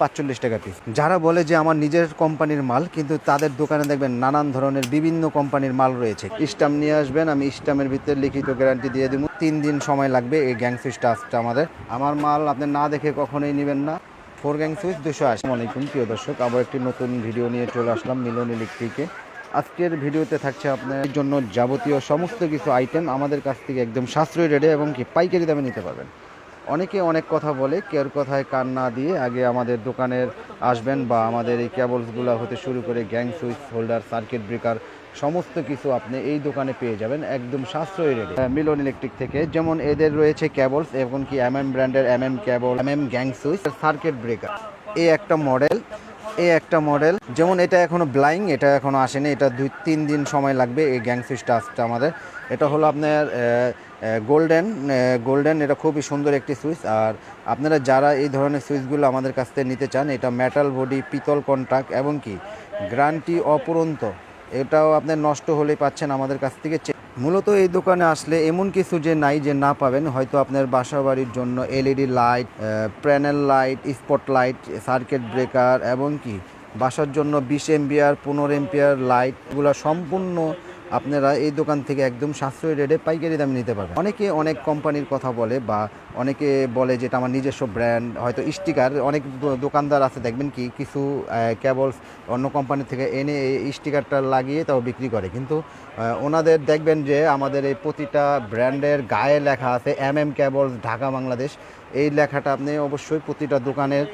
পাঁচচল্লিশ টাকা পিস যারা বলে যে আমার নিজের কোম্পানির মাল, কিন্তু তাদের দোকানে দেখবেন নানান ধরনের বিভিন্ন কোম্পানির মাল রয়েছে। স্টাম নিয়ে আসবেন, আমি স্টামের ভিতরে লিখিত গ্যারান্টি দিয়ে দিব। তিন দিন সময় লাগবে এই গ্যাং সুইচটা আসতে আমাদের। আমার মাল আপনি না দেখে কখনোই নেবেন না। ফোর গ্যাং সুইচ দুশো আশি। আলাইকুম, প্রিয় দর্শক, আবার একটি নতুন ভিডিও নিয়ে চলে আসলাম মিলন ইলেকট্রিকে আজকের ভিডিওতে থাকছে আপনার জন্য যাবতীয় সমস্ত কিছু আইটেম আমাদের কাছ থেকে একদম সাশ্রয়ী রেটে এবং কি পাইকারি দামে নিতে পারবেন। অনেকে অনেক কথা বলে কেউর কথায় কান না দিয়ে আগে আমাদের দোকানের আসবেন বা আমাদের এই কেবলসগুলো হতে শুরু করে gang switch, holder, circuit breaker, সমস্ত কিছু আপনি এই দোকানে পেয়ে যাবেন, একদম সাশ্রয়ী রেটে। মিলন ইলেকট্রিক থেকে, যেমন এদের রয়েছে ক্যাবলস, এমনকি এম এম ব্র্যান্ডের M M cable M M gang switch, circuit breaker. এই একটা মডেল এই একটা মডেল যেমন এটা এখনও ব্লাইং এটা এখনও আসেনি। এটা দুই, তিন দিন সময় লাগবে এই গ্যাং সুইচটা আসতে আমাদের। এটা হলো আপনার গোল্ডেন গোল্ডেন এটা খুবই সুন্দর একটি সুইচ। আর আপনারা যারা এই ধরনের সুইচগুলো আমাদের কাছ থেকে নিতে চান, এটা মেটাল বডি পিতল কন্ট্রাক্ট এবং কি গ্যারান্টি অপরন্ত। এটাও আপনার নষ্ট হলেই পাচ্ছেন আমাদের কাছ থেকে। মূলত এই দোকানে আসলে এমন কিছু যে নাই যে না পাবেন, হয়তো আপনার বাসা বাড়ির জন্য LED light panel light spot light circuit breaker, এবং কি, বাসার জন্য বিশ এমপিয়ার, পনেরো এমপিয়ার লাইট, এগুলো সম্পূর্ণ আপনারা এই দোকান থেকে একদম সাশ্রয়ী রেটে পাইকারি দামে নিতে পারবেন। অনেকে অনেক কোম্পানির কথা বলে বা অনেকে বলে যেটা আমার নিজস্ব ব্র্যান্ড হয়তো স্টিকার অনেক দোকানদার আছে, দেখবেন কি কিছু কেবলস অন্য কোম্পানি থেকে এনে এই স্টিকারটা লাগিয়ে তাও বিক্রি করে। কিন্তু ওনাদের দেখবেন যে আমাদের এই প্রতিটা ব্র্যান্ডের গায়ে লেখা আছে M M cables Dhaka, Bangladesh. এই লেখাটা আপনি অবশ্যই প্রতিটা দোকানের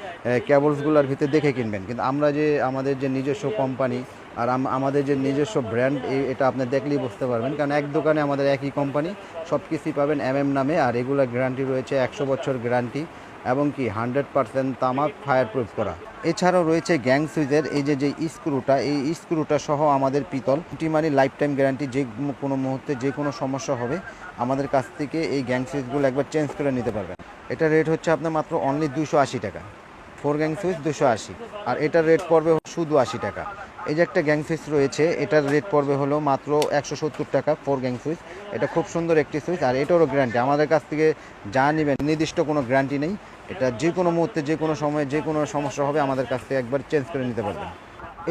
কেবলসগুলোর ভিতরে দেখে কিনবেন। কিন্তু আমরা যে আমাদের যে নিজস্ব কোম্পানি আর আম- আমাদের যে নিজস্ব ব্র্যান্ড এটা আপনি দেখলেই বুঝতে পারবেন। কারণ এক দোকানে আমাদের একই কোম্পানি সব কিছুই পাবেন এম নামে, আর এগুলোর গ্যারান্টি রয়েছে একশো বছর গ্যারান্টি এবং কি হান্ড্রেড পারসেন্ট তামাক ফায়ার প্রুফ করা। এছাড়াও রয়েছে গ্যাং সুইচের এই যে যে স্ক্রুটা এই স্ক্রুটা সহ আমাদের পিতল। টিমানি লাইফ টাইম গ্যারান্টি যে কোনো মুহূর্তে যে কোনো সমস্যা হবে, আমাদের কাছ থেকে এই গ্যাং সুইচগুলো একবার চেঞ্জ করে নিতে পারবেন। এটা রেট হচ্ছে আপনার মাত্র অনলি দুশো আশি টাকা। ফোর গ্যাং সুইচ দুশো আশি। আর এটার রেট পড়বে শুধু আশি টাকা। এই যে একটা গ্যাং সুইচ রয়েছে, এটার রেট পড়বে হলো মাত্র একশো সত্তর টাকা ফোর গ্যাং সুইচ এটা খুব সুন্দর একটি সুইচ আর এটারও গ্যারান্টি আমাদের কাছ থেকে যা নেবেন, নির্দিষ্ট কোনো গ্যারান্টি নেই। এটা যে কোনো মুহূর্তে যে কোনো সময়ে যে কোনো সমস্যা হবে, আমাদের কাছ থেকে একবার চেঞ্জ করে নিতে পারবেন।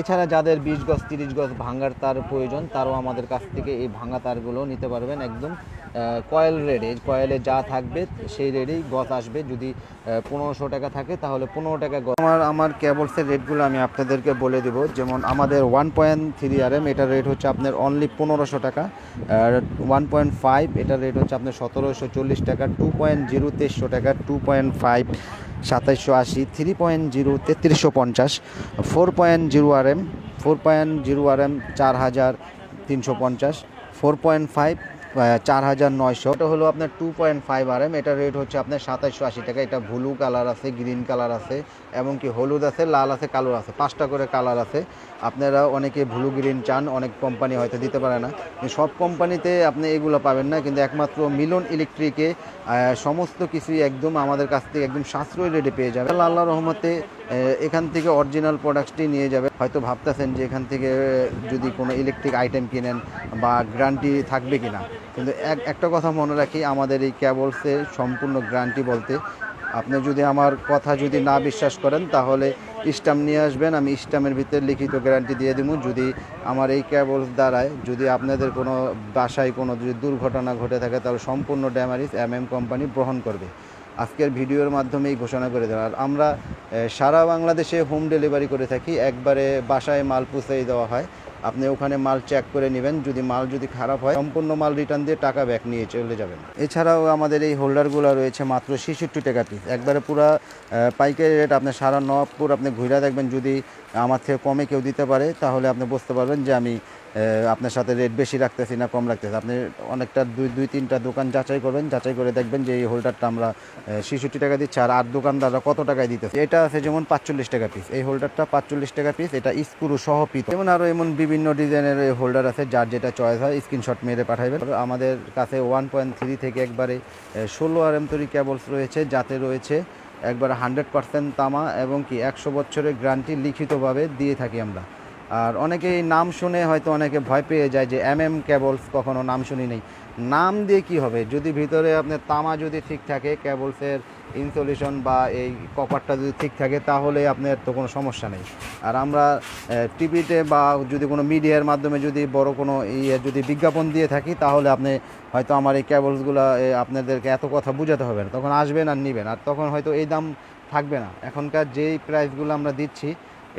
এছাড়া যাদের বিশ গজ, তিরিশ গজ ভাঙ্গার তার প্রয়োজন, তারও আমাদের কাছ থেকে এই ভাঙা তারগুলো নিতে পারবেন একদম কয়েল রেডে। কয়েলে যা থাকবে, সেই রেডেই গজ আসবে। যদি পনেরোশো টাকা থাকে, তাহলে পনেরো টাকা আমার আমার কেবলসের রেটগুলো আমি আপনাদেরকে বলে দেবো। যেমন আমাদের one point three R M এটার রেট হচ্ছে আপনার অনলি পনেরোশো টাকা। আর ওয়ান পয়েন্ট ফাইভ এটার রেট হচ্ছে আপনার সতেরোশো চল্লিশ টাকা। টু পয়েন্ট জিরো তেইশশো টাকা টু পয়েন্ট ফাইভ সাতাইশশো আশি, থ্রি পয়েন্ট জিরো, তেত্রিশশো পঞ্চাশ, four point zero R M, four point zero R M, চার হাজার তিনশো পঞ্চাশ, ফোর পয়েন্ট ফাইভ চার হাজার নয়শো। এটা হলো আপনার two point five R M এটার রেট হচ্ছে আপনার সাতাইশশো আশি টাকা। এটা ব্লু কালার আছে গ্রিন কালার আছে এবং কি হলুদ আছে, লাল আছে, কালো আছে, পাঁচটা করে কালার আছে। আপনারা অনেকে ব্লু গ্রিন চান, অনেক কোম্পানি হয়তো দিতে পারে না। সব কোম্পানিতে আপনি এগুলো পাবেন না, কিন্তু একমাত্র মিলন ইলেকট্রিকে সমস্ত কিছুই একদম আমাদের কাছ থেকে একদম সাশ্রয়ী রেটে পেয়ে যাবে আল্লাহ রহমতে এখান থেকে অরিজিনাল প্রোডাক্টসটি নিয়ে যাবে। হয়তো ভাবতেছেন যে এখান থেকে যদি কোনো ইলেকট্রিক আইটেম কিনেন বা গ্যারান্টি থাকবে কিনা। কিন্তু এক, একটা কথা মনে রাখি, আমাদের এই ক্যাবলসের সম্পূর্ণ গ্যারান্টি বলতে, আপনি যদি আমার কথা যদি না বিশ্বাস করেন, তাহলে স্টাম্প নিয়ে আসবেন, আমি স্টাম্পের ভিতরে লিখিত গ্যারান্টি দিয়ে দেবো। যদি আমার এই ক্যাবলস দ্বারায়, যদি আপনাদের কোনো বাসায় কোনো যদি দুর্ঘটনা ঘটে থাকে, তাহলে সম্পূর্ণ ড্যামারিজ এম এম কোম্পানি গ্রহণ করবে। আজকের ভিডিওর মাধ্যমেই ঘোষণা করে দেওয়া আর আমরা সারা বাংলাদেশে হোম ডেলিভারি করে থাকি। একবারে বাসায় মাল পৌঁছে দেওয়া হয়। আপনি ওখানে মাল চেক করে নেবেন। যদি মাল যদি খারাপ হয়, সম্পূর্ণ মাল রিটার্ন দিয়ে টাকা ব্যাক নিয়ে চলে যাবেন। এছাড়াও আমাদের এই হোল্ডারগুলো রয়েছে মাত্র ছেষট্টি টাকা পিস একবারে পুরো পাইকারি রেট আপনি সারা নবপুর আপনি ঘুরে দেখবেন। যদি আমার থেকে কমে কেউ দিতে পারে, তাহলে আপনি বুঝতে পারবেন যে আমি আপনার সাথে রেট বেশি রাখতেছি না, কম রাখতেছি। আপনি অনেকটা দুই দুই, তিনটা দোকান যাচাই করবেন, যাচাই করে দেখবেন যে এই হোল্ডারটা আমরা ছেষট্টি টাকা দিচ্ছি আর আট দোকানদাররা কত টাকায় দিতেছে। এটা আছে যেমন পাঁচচল্লিশ টাকা পিস এই হোল্ডারটা পাঁচচল্লিশ টাকা পিস এটা স্ক্রু সহ পিস যেমন আরও এমন বিভিন্ন ডিজাইনের হোল্ডার আছে, যার যেটা চয়েস হয় স্ক্রিনশট মেরে পাঠাইবেন। আমাদের কাছে ওয়ান পয়েন্ট থ্রি থেকে একবারে ষোলো আর এম তৈরি কেবলস রয়েছে, যাতে রয়েছে একবার হান্ড্রেড পার্সেন্ট তামা এবং কি একশো বছরের গ্যারান্টি লিখিতভাবে দিয়ে থাকি আমরা। আর অনেকেই নাম শুনে হয়তো অনেকে ভয় পেয়ে যায় যে এম এম কেবলস কখনো নাম শুনি নেই। নাম দিয়ে কি হবে? যদি ভিতরে আপনার তামা যদি ঠিক থাকে, কেবলসের ইনসুলেশন বা এই কপারটা যদি ঠিক থাকে, তাহলে আপনার তো কোনো সমস্যা নেই। আর আমরা টিভিতে বা যদি কোনো মিডিয়ার মাধ্যমে যদি বড় কোনো ইয়ে যদি বিজ্ঞাপন দিয়ে থাকি, তাহলে আপনি হয়তো আমার এই কেবলসগুলো আপনাদেরকে এত কথা বোঝাতে হবে না। তখন আসবেন আর নেবেন। আর তখন হয়তো এই দাম থাকবে না। এখনকার যেই প্রাইসগুলো আমরা দিচ্ছি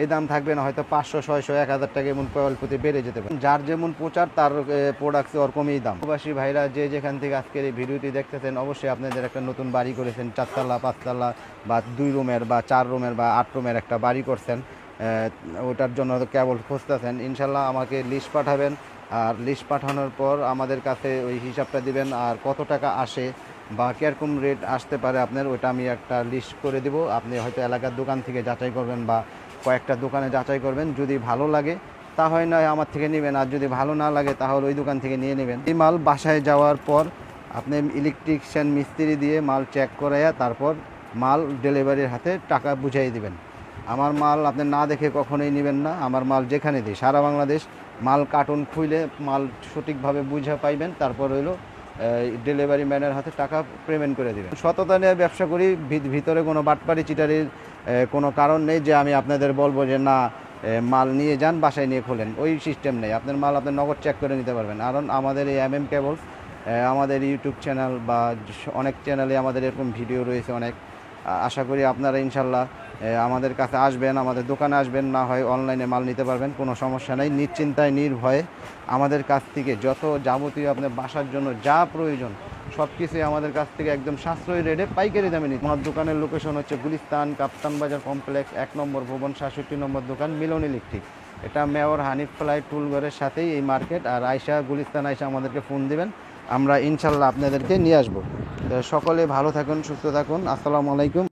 এই দাম থাকবে না, হয়তো পাঁচশো, ছয়শো, এক হাজার টাকা এমন প্রতি বেড়ে যেতে পারে। যার যেমন প্রচার, তার প্রোডাক্টস ওরকমই দাম। প্রবাসী ভাইরা যে যেখান থেকে আজকের এই ভিডিওটি দেখতেছেন, অবশ্যই আপনাদের একটা নতুন বাড়ি করেছেন, চারতলা, পাঁচতলা বা দুই রুমের বা চার রুমের বা আট রুমের একটা বাড়ি করছেন ওটার জন্য কেবল খুঁজতেছেন। ইনশাল্লাহ আমাকে লিস্ট পাঠাবেন, আর লিস্ট পাঠানোর পর আমাদের কাছে ওই হিসাবটা দিবেন, আর কত টাকা আসে বা কীরকম রেট আসতে পারে আপনার, ওটা আমি একটা লিস্ট করে দেব। আপনি হয়তো এলাকার দোকান থেকে যাচাই করবেন বা কয়েকটা দোকানে যাচাই করবেন, যদি ভালো লাগে, তা হয় না আমার থেকে নেবেন, আর যদি ভালো না লাগে, তাহলে ওই দোকান থেকে নিয়ে নেবেন। এই মাল বাসায় যাওয়ার পর আপনি ইলেকট্রিশিয়ান মিস্ত্রি দিয়ে মাল চেক করাইয়া তারপর মাল ডেলিভারির হাতে টাকা বুঝাই দিবেন। আমার মাল আপনি না দেখে কখনোই নেবেন না, আমার মাল যেখানে দিই সারা বাংলাদেশ মাল কার্টুন খুইলে মাল সঠিকভাবে বুঝে পাইবেন, তারপর হইল ডেলিভারি ম্যানের হাতে টাকা পেমেন্ট করে দিবেন। সততা নিয়ে ব্যবসা করি ভিতরে কোনো বাটপাড়ি, চিটারির কোনো কারণ নেই যে আমি আপনাদের বলব যে না মাল নিয়ে যান, বাসায় নিয়ে খোলেন। ওই সিস্টেম নেই। আপনার মাল আপনার নগদ চেক করে নিতে পারবেন। কারণ আমাদের এই এম এম কেবলস আমাদের ইউটিউব চ্যানেল বা অনেক চ্যানেলে আমাদের এরকম ভিডিও রয়েছে অনেক। আশা করি আপনারা ইনশাল্লাহ আমাদের কাছে আসবেন, আমাদের দোকানে আসবেন, না হয় অনলাইনে মাল নিতে পারবেন, কোনো সমস্যা নেই, নিশ্চিন্তায়, নির্ভয়ে আমাদের কাছ থেকে যত যাবতীয় আপনার বাসার জন্য যা প্রয়োজন, সব কিছুই আমাদের কাছ থেকে একদম সাশ্রয়ী রেটে পাইকারি দামে নিতে আমার দোকানের লোকেশন হচ্ছে গুলিস্তান, কাপ্তান বাজার কমপ্লেক্স এক নম্বর ভবন, সাতষট্টি নম্বর দোকান, মিলন ইলেকট্রিক এটা মেয়র হানিফ ফ্লাই টুলঘরের সাথেই এই মার্কেট আর আয়সা গুলিস্তান আয়সা আমাদেরকে ফোন দিবেন, আমরা ইনশাল্লাহ আপনাদেরকে নিয়ে আসব। সকলে ভালো থাকুন, সুস্থ থাকুন, আসসালামু আলাইকুম।